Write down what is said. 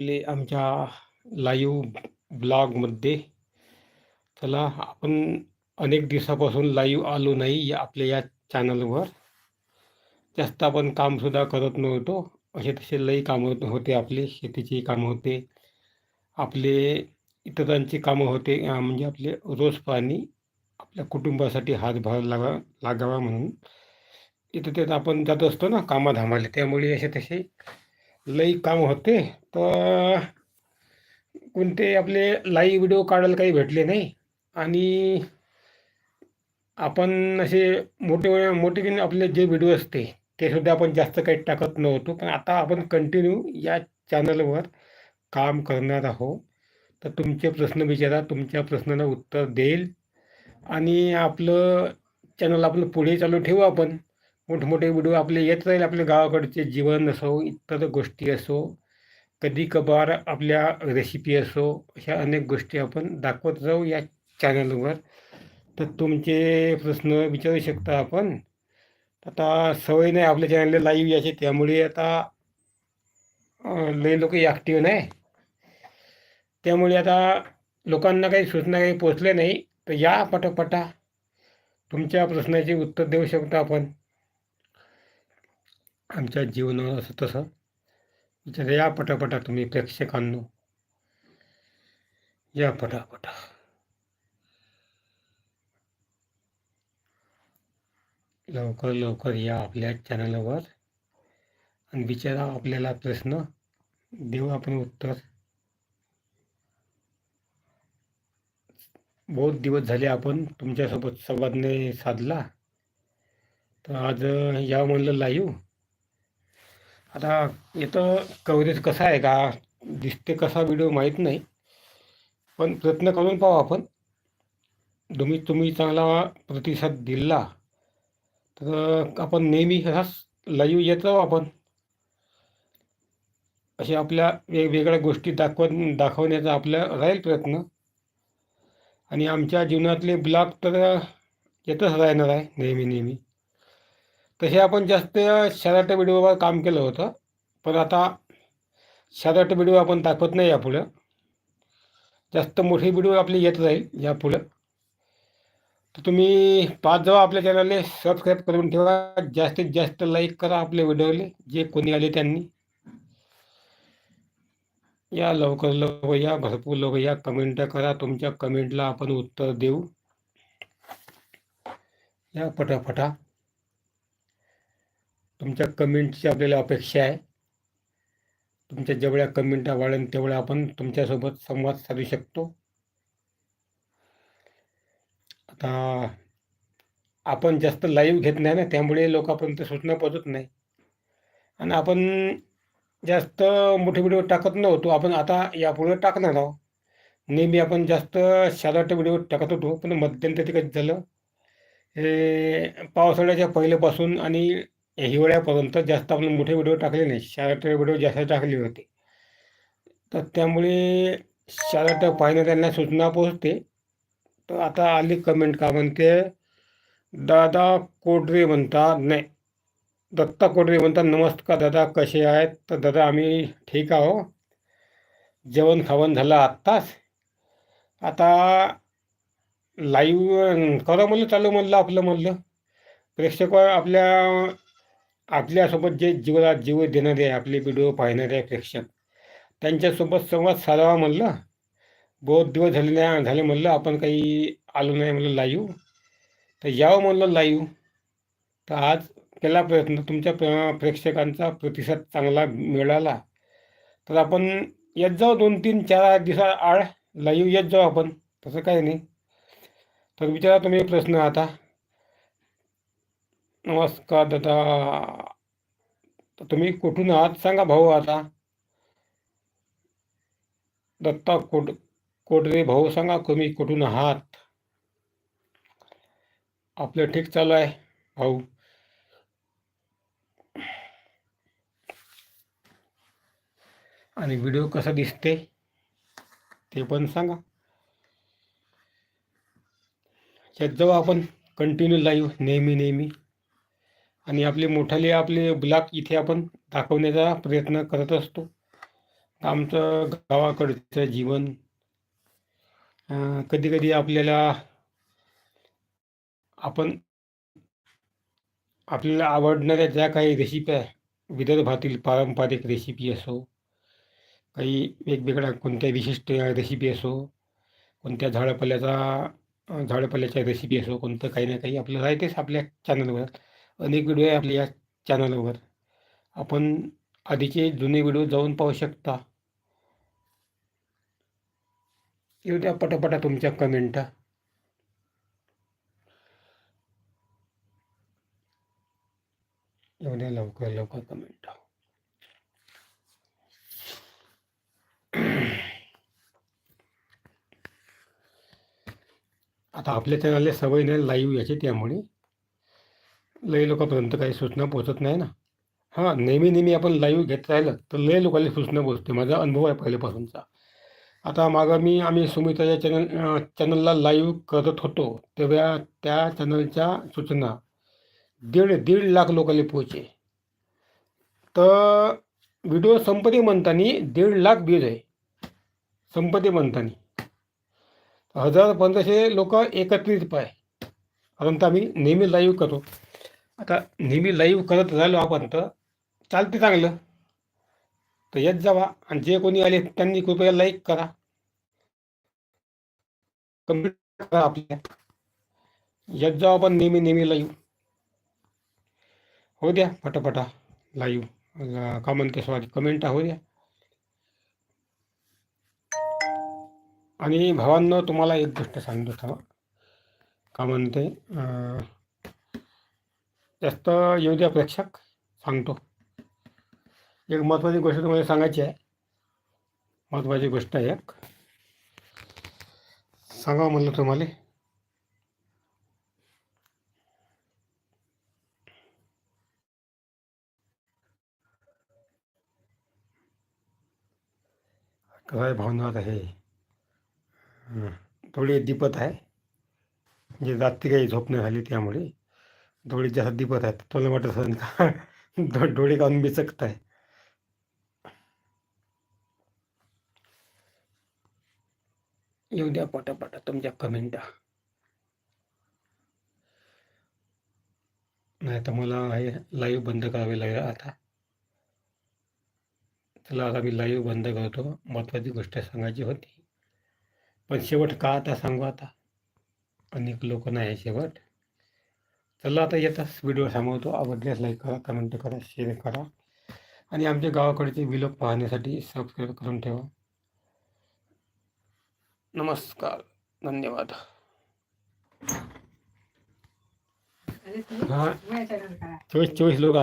आपले आमच्या लाईव्ह ब्लॉगमध्ये चला आपण अनेक दिवसापासून लाईव्ह आलो नाही या आपल्या या चॅनलवर जास्त आपण कामसुद्धा करत नव्हतो. असे तसे लई कामं होते आपले शेतीची कामं होते. आपले इतरांची कामं होते म्हणजे आपले रोज पाणी आपल्या कुटुंबासाठी हातभार लागा लागावा म्हणून. इथं तिथं आपण जात असतो ना कामाधामाले. त्यामुळे असे तसे लई काम होते तर कोणते आपले लाईव्ह व्हिडिओ काढायला काही भेटले नाही. आणि आपण असे मोठे मोठे आपले जे व्हिडिओ असते ते सुद्धा आपण जास्त काही टाकत नव्हतो. पण आता आपण कंटिन्यू या चॅनलवर काम करणार आहोत. तर तुमचे प्रश्न विचारा तुमच्या प्रश्नांना उत्तर देईल. आणि आपलं चॅनल आपलं पुढे चालू ठेवू आपण. मोठमोठे व्हिडिओ आपले येत राहील आपल्या गावाकडचे जीवन असो इतर गोष्टी असो कधी कभार आपल्या रेसिपी असो अशा अनेक गोष्टी आपण दाखवत जाऊ या चॅनलवर तर तुमचे प्रश्न विचारू शकता आपण. आता सवय नाही आपल्या चॅनलला लाईव्ह याची त्यामुळे आता लय लई लोक ॲक्टिव्ह नाही. त्यामुळे आता लोकांना काही सूचना काही पोचल्या नाही तर या पटापटा तुमच्या प्रश्नाचे उत्तर देऊ शकता आपण. आमच्या जीवनावर असं तसं विचार या पटापटा तुम्ही प्रेक्षकांनो. या पटापटा. लवकर लवकर या आपल्या चॅनलवर आणि विचारा आपल्याला प्रश्न देऊ आपण उत्तर. बहुत दिवस झाले आपण तुमच्यासोबत संवादने साधला. तर आज या म्हणलं लाईव्ह आता याचं कव्हरेज कसं आहे का? दिसते कसा व्हिडिओ माहीत नाही. पण प्रयत्न करून पाहू आपण. तुम्ही तुम्ही चांगला प्रतिसाद दिला तर आपण नेहमी असाच लाईव्ह येत राहू आपण. अशा आपल्या वेगवेगळ्या गोष्टी दाखवत दाखवण्याचा आपला राहील प्रयत्न. आणि आमच्या जीवनातले ब्लॉग तर येतच राहणार आहे नेहमी नेहमी. तसे आपण जास्त शराट व्हिडिओवर काम केलं होतं. पण आता शराट व्हिडिओ आपण दाखवत नाही यापुढं. जास्त मोठी व्हिडिओ आपली येत राहील यापुढं. तर तुम्ही पाच जावा आपल्या चॅनलने सबस्क्राईब करून ठेवा. जास्तीत जास्त लाईक करा आपल्या व्हिडिओले जे कोणी आले त्यांनी. या लवकर लवकर या भरपूर लोक या कमेंट करा. तुमच्या कमेंटला आपण उत्तर देऊ. या पटापटा. तुमच्या कमेंटची आपल्याला अपेक्षा आहे. तुमच्या जेवढ्या कमेंटा वाढेल तेवढ्या आपण तुमच्यासोबत संवाद साधू शकतो. आता आपण जास्त लाईव्ह घेत नाही ना त्यामुळे लोकांपर्यंत सूचना पोहोचत नाही. आणि आपण जास्त मोठे व्हिडिओ टाकत नव्हतो आपण आता यापुढे टाकणार आहोत. नेहमी आपण जास्त शालाट व्हिडिओ टाकत होतो पण मध्यंतरी कसं झालं? हे पावसाळ्याच्या पहिल्यापासून आणि हिवाळ्यापर्यंत जास्त आपण मोठे व्हिडिओ टाकले नाही. शालाट व्हिडिओ जास्त टाकले होते. तर त्यामुळे शालाट त्यांना सूचना पोहोचते. तर आता आली कमेंट का म्हणते दादा कोडरे म्हणतात नाही. दत्ता कोडरे म्हणतात नमस्कार दादा कसे आहेत? तर दादा आम्ही ठीक आहो. जेवण खावण झालं आत्ताच. आता लाईव्ह करा म्हणलं चालू म्हणलं आपलं म्हणलं. प्रेक्षक आपल्या आपल्यासोबत जे जीवनात जीव देणारे आहे आपले व्हिडिओ पाहणारे प्रेक्षक त्यांच्यासोबत संवाद साधावा म्हणलं. बहुत दिवस झाले नाही झाले म्हणलं आपण काही आलो नाही म्हणलं लाईव्ह तर यावं म्हणलं लाईव्ह तर आज केला प्रयत्न तुमच्या प्रेक्षकांचा प्रतिसाद चांगला मिळाला. तर आपण येत जाऊ दोन तीन चार दिवसा आड लाईव्ह येत जाऊ आपण. तसं काही नाही. तर विचारा तुम्ही प्रश्न आता. नमस्कार दादा. तर तुम्ही कुठून आहात? सांगा भाऊ आता. दत्ता कोड कोडरे भाऊ सांगा तुम्ही कुठून आहात? आपलं ठीक चालू आहे भाऊ. आणि व्हिडिओ कसा दिसते ते पण सांगा. शेत जाऊ आपण कंटिन्यू लाईव्ह नेहमी नेहमी. आणि आपले मोठाले आपले ब्लॉक इथे आपण दाखवण्याचा प्रयत्न करत असतो. आमचं गावाकडचं जीवन कधी कधी आपल्याला आपण आपल्याला आवडणाऱ्या ज्या काही रेसिपी आहे विदर्भातील पारंपरिक रेसिपी असो काही वेगवेगळ्या कोणत्या विशिष्ट रेसिपी असो कोणत्या झाडपाल्याचा झाडपाल्याच्या रेसिपी असो कोणतं काही ना काही आपलं राहतेच आपल्या चॅनलवर अनेक व्हिडिओ आहे आपल्या या चॅनलवर आपण आधीचे जुने व्हिडिओ जाऊन पाहू शकता. येऊ द्या पटापटा तुमच्या कमेंटा येऊ द्या लवकर लवकर कमेंट आता आपल्या चॅनलला सवय नाही लाईव्ह याची त्यामुळे. लय लोकांपर्यंत काही सूचना पोहोचत नाही ना. हां नेहमी नेहमी आपण लाईव्ह घेत राहिलं तर लय लोकांना सूचना पोहोचते. माझा अनुभव आहे पहिल्यापासूनचा. आता मागं मी आम्ही सुमिताच्या चॅनल चॅनलला लाईव्ह करत होतो तेव्हा त्या चॅनलच्या सूचना दीड दीड लाख लोकांनी पोहोचे तर व्हिडिओ संपत्ती म्हणताना दीड लाख व्ह्यूज आहे. संपत्ती म्हणताना. हजार पंधराशे लोक एकत्रित पाय. परंतु आम्ही नेहमी लाईव्ह करतो. आता नेहमी लाईव्ह करत राहिलो आपण तर चालते चांगलं. तर येत जावा आणि जे कोणी आले त्यांनी कृपया लाईक करा. कमेंट करा आपल्या. येत जावा आपण नेहमी नेहमी लाईव्ह हो द्या फटाफटा लाईव्ह का म्हणते सॉरी कमेंट हो द्या. आणि भावांना तुम्हाला एक गोष्ट सांगतो का म्हणते जास्त येऊ द्या प्रेक्षक सांगतो. एक महत्त्वाची गोष्ट तुम्हाला सांगायची आहे. महत्त्वाची गोष्ट आहे एक. सांगा म्हणलं तुम्हाला. कसं आहे? भावना हे थोडी दिपत आहे. म्हणजे जाती काही झोप नाही झाली त्यामुळे. थोडी जास्त दिपत आहेत. तुला वाटत असेल का? डोळे काढून बिचकत आहे येऊ द्या पटापटा तुमच्या कमेंट नाही तर मला हे लाईव्ह बंद करावे लागेल आता. चला आता मी लाईव्ह बंद करतो. महत्वाची गोष्ट सांगायची होती. पण शेवट का आता सांगू आता? अनेक लोक नाही शेवट. चला आता येताच. व्हिडिओ सांगवतो आवडल्यास लाईक करा कमेंट करा शेअर करा. आणि आमच्या गावाकडचे विलोक पाहण्यासाठी सबस्क्राईब करून ठेवा. नमस्कार. धन्यवाद. हाँ. चोवीस चोवीस लोक आले.